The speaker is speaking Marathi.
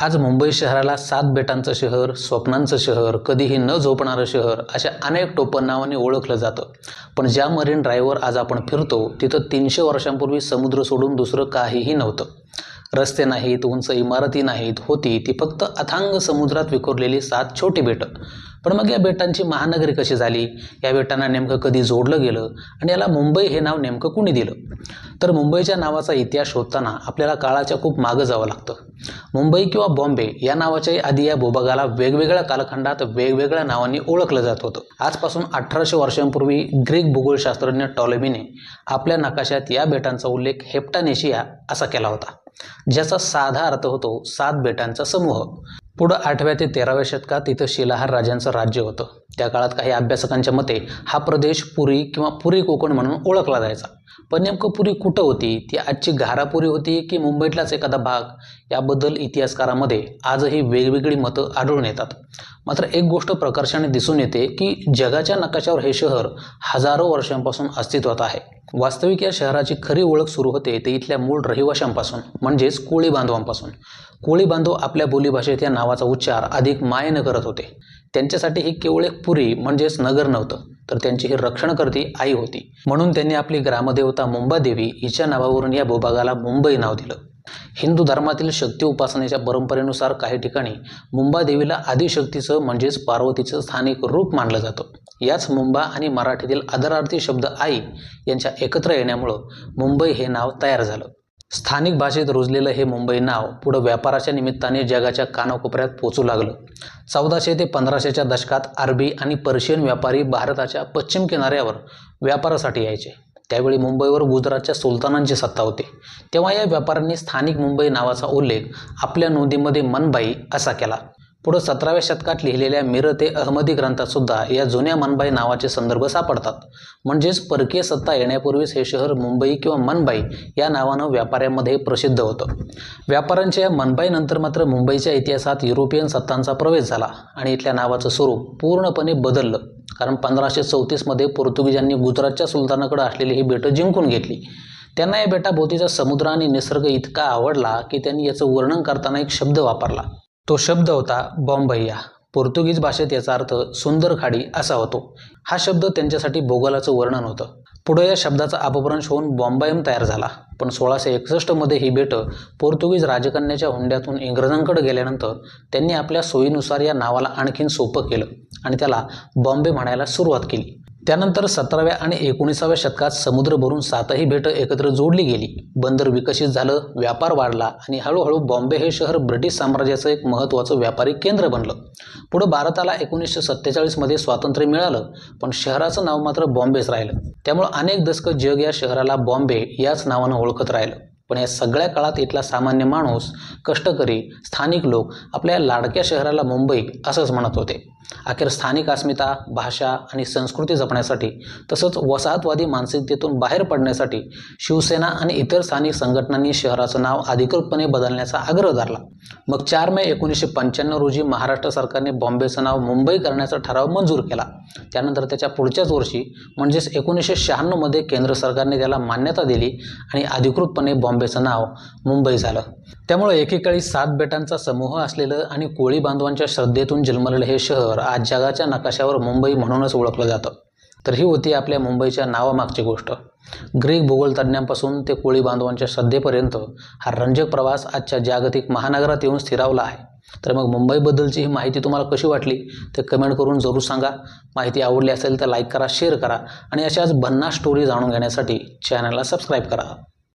आज मुंबई शहराला सात बेटांचं शहर स्वप्नांचं शहर कधीही न झोपणारं शहर अशा अनेक टोपण नावाने ओळखलं जातं. पण ज्या मरीन ड्रायव्हर आज आपण फिरतो तिथं तीनशे वर्षांपूर्वी समुद्र सोडून दुसरं काहीही नव्हतं. रस्ते नाहीत उंच इमारती नाहीत होती. ती फक्त अथांग समुद्रात विखुरलेली सात छोटी बेटं. पण मग या बेटांची महानगरी कशी झाली? या बेटांना नेमकं कधी जोडलं गेलं? आणि याला मुंबई हे नाव नेमकं कुणी दिलं? तर मुंबईच्या नावाचा इतिहास शोधताना आपल्याला काळाच्या खूप मागं जावं लागतं. मुंबई किंवा बॉम्बे या नावाच्याही आधी या भूभागाला वेगवेगळ्या कालखंडात वेगवेगळ्या नावांनी ओळखलं जात होतं. आजपासून अठराशे वर्षांपूर्वी ग्रीक भूगोलशास्त्रज्ञ टॉलेमीने आपल्या नकाशात या बेटांचा उल्लेख हेप्टानेशिया असा केला होता. ज्याचा साधा अर्थ होतो सात बेटांचा समूह. पुढं आठव्या ते तेराव्या शतकात इथं शिलाहार राजांचं राज्य होतं. त्या काळात काही अभ्यासकांच्या मते हा प्रदेश पुरी किंवा पुरी कोकण म्हणून ओळखला जायचा. पण नेमकं पुरी कुठं होती? ती आजची घारापुरी होती की मुंबईतलाच एखादा भाग? याबद्दल इतिहासकारामध्ये आजही वेगवेगळी मतं आढळून येतात. मात्र एक गोष्ट प्रकर्षाने दिसून येते की जगाच्या नकाशावर हे शहर हजारो वर्षांपासून अस्तित्वात आहे. वास्तविक या शहराची खरी ओळख सुरू होते ते इथल्या मूळ रहिवाशांपासून म्हणजेच कोळी बांधवांपासून. कोळी बांधव आपल्या बोलीभाषेत या नावाचा उच्चार अधिक मायेनं करत होते. त्यांच्यासाठी ही केवळ एक पुरी म्हणजेच नगर नव्हतं. तर त्यांची ही रक्षणकर्ती आई होती. म्हणून त्यांनी आपली ग्रामदेवता मुंबादेवी हिच्या नावावरून या भूभागाला मुंबई नाव दिलं. हिंदू धर्मातील शक्ती उपासनेच्या परंपरेनुसार काही ठिकाणी मुंबादेवीला आदिशक्तीचं म्हणजेच पार्वतीचं स्थानिक रूप मानलं जातं. याच मुंबा आणि मराठीतील आदरार्थी शब्द आई यांच्या एकत्र येण्यामुळं मुंबई हे नाव तयार झालं. स्थानिक भाषेत रुजलेलं हे मुंबई नाव पुढं व्यापाराच्या निमित्ताने जगाच्या कानाकोपऱ्यात पोचू लागलं. चौदाशे ते पंधराशेच्या दशकात अरबी आणि पर्शियन व्यापारी भारताच्या पश्चिम किनाऱ्यावर व्यापारासाठी यायचे. त्यावेळी मुंबईवर गुजरातच्या सुलतानांची सत्ता होती. तेव्हा या व्यापाऱ्यांनी स्थानिक मुंबई नावाचा उल्लेख आपल्या नोंदीमध्ये मनबाई असा केला. पुढं सतराव्या शतकात लिहिलेल्या मिरते अहमदी ग्रंथातसुद्धा या जुन्या मनबाई नावाचे संदर्भ सापडतात. म्हणजेच परकीय सत्ता येण्यापूर्वीच हे शहर मुंबई किंवा मनबाई या नावानं व्यापाऱ्यांमध्ये प्रसिद्ध होतं. व्यापाऱ्यांच्या या मनबाईनंतर मात्र मुंबईच्या इतिहासात युरोपियन सत्तांचा प्रवेश झाला आणि इथल्या नावाचं स्वरूप पूर्णपणे बदललं. कारण पंधराशे चौतीसमध्ये पोर्तुगीजांनी गुजरातच्या सुलतानाकडे असलेली ही बेटं जिंकून घेतली. त्यांना या बेटाभोवतीचा समुद्र आणि निसर्ग इतका आवडला की त्यांनी याचं वर्णन करताना एक शब्द वापरला. तो शब्द होता बॉम्बैया. पोर्तुगीज भाषेत याचा अर्थ सुंदर खाडी असा होतो. हा शब्द त्यांच्यासाठी भूगोलाचं वर्णन होतं. पुढे या शब्दाचा अपभ्रंश होऊन बॉम्बायम तयार झाला. पण सोळाशे एकसष्टमध्ये ही बेटं पोर्तुगीज राजकन्याच्या हुंड्यातून इंग्रजांकडे गेल्यानंतर त्यांनी आपल्या सोयीनुसार या नावाला आणखीन सोपं केलं आणि त्याला बॉम्बे म्हणायला सुरुवात केली. त्यानंतर सतराव्या आणि एकोणीसाव्या शतकात समुद्र भरून सातही बेटं एकत्र जोडली गेली. बंदर विकसित झालं व्यापार वाढला आणि हळूहळू बॉम्बे हे शहर ब्रिटिश साम्राज्याचं एक महत्त्वाचं व्यापारी केंद्र बनलं. पुढं भारताला एकोणीसशे सत्तेचाळीसमध्ये स्वातंत्र्य मिळालं पण शहराचं नाव मात्र बॉम्बेच राहिलं. त्यामुळं अनेक दशकं जग या शहराला बॉम्बे याच नावानं ओळखत राहिलं. पण या सगळ्या काळात इथला सामान्य माणूस कष्टकरी स्थानिक लोक आपल्या लाडक्या शहराला मुंबई असंच म्हणत होते. अखेर स्थानिक अस्मिता भाषा आणि संस्कृती जपण्यासाठी तसंच वसाहतवादी मानसिकतेतून बाहेर पडण्यासाठी शिवसेना आणि इतर स्थानिक संघटनांनी शहराचं नाव अधिकृतपणे बदलण्याचा आग्रह धरला. मग चार मे एकोणीसशे पंच्याण्णव रोजी महाराष्ट्र सरकारने बॉम्बेचं नाव मुंबई करण्याचा ठराव मंजूर केला. त्यानंतर त्याच्या पुढच्याच वर्षी म्हणजेच एकोणीसशे शहाण्णवमध्ये केंद्र सरकारने त्याला मान्यता दिली आणि अधिकृतपणे बॉम्बे बॉम्बेचं नाव मुंबई झालं. त्यामुळे एकेकाळी सात बेटांचा समूह असलेलं आणि कोळी बांधवांच्या श्रद्धेतून जन्मलेलं हे शहर आज जगाच्या नकाशावर मुंबई म्हणूनच ओळखलं जातं. तर ही होती आपल्या मुंबईच्या नावामागची गोष्ट. ग्रीक भूगोलतज्ञांपासून ते कोळी बांधवांच्या श्रद्धेपर्यंत हा रंजक प्रवास आजच्या जागतिक महानगरात येऊन स्थिरावला आहे. तर मग मुंबईबद्दलची ही माहिती तुम्हाला कशी वाटली ते कमेंट करून जरूर सांगा. माहिती आवडली असेल तर लाईक करा शेअर करा आणि अशाच भन्ना स्टोरी जाणून घेण्यासाठी चॅनलला सबस्क्राईब करा.